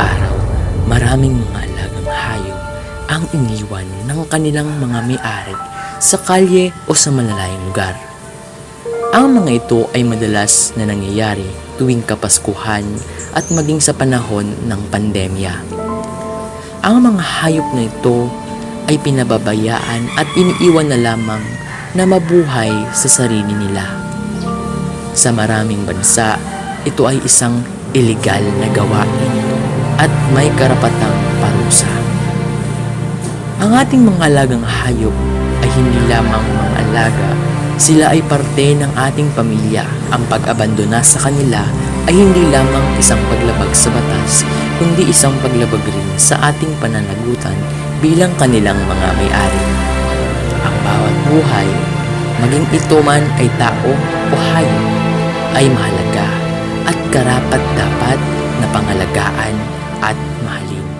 araw, maraming mga alagang hayop ang iniwan ng kanilang mga may-ari sa kalye o sa malalayang lugar. Ang mga ito ay madalas na nangyayari tuwing kapaskuhan at maging sa panahon ng pandemya. Ang mga hayop na ito ay pinababayaan at iniiwan na lamang na mabuhay sa sarili nila. Sa maraming bansa, ito ay isang ilegal na gawain at may karapatang parusa. Ang ating mga alagang hayop ay hindi lamang mga alaga, sila ay parte ng ating pamilya. Ang pag-abandona sa kanila ay hindi lamang isang paglabag sa batas, kundi isang paglabag rin sa ating pananagutan bilang kanilang mga may-ari. Ang bawat buhay, maging ito man ay tao o hayop, ay mahalaga at karapat dapat na pangalagaan at mahalin.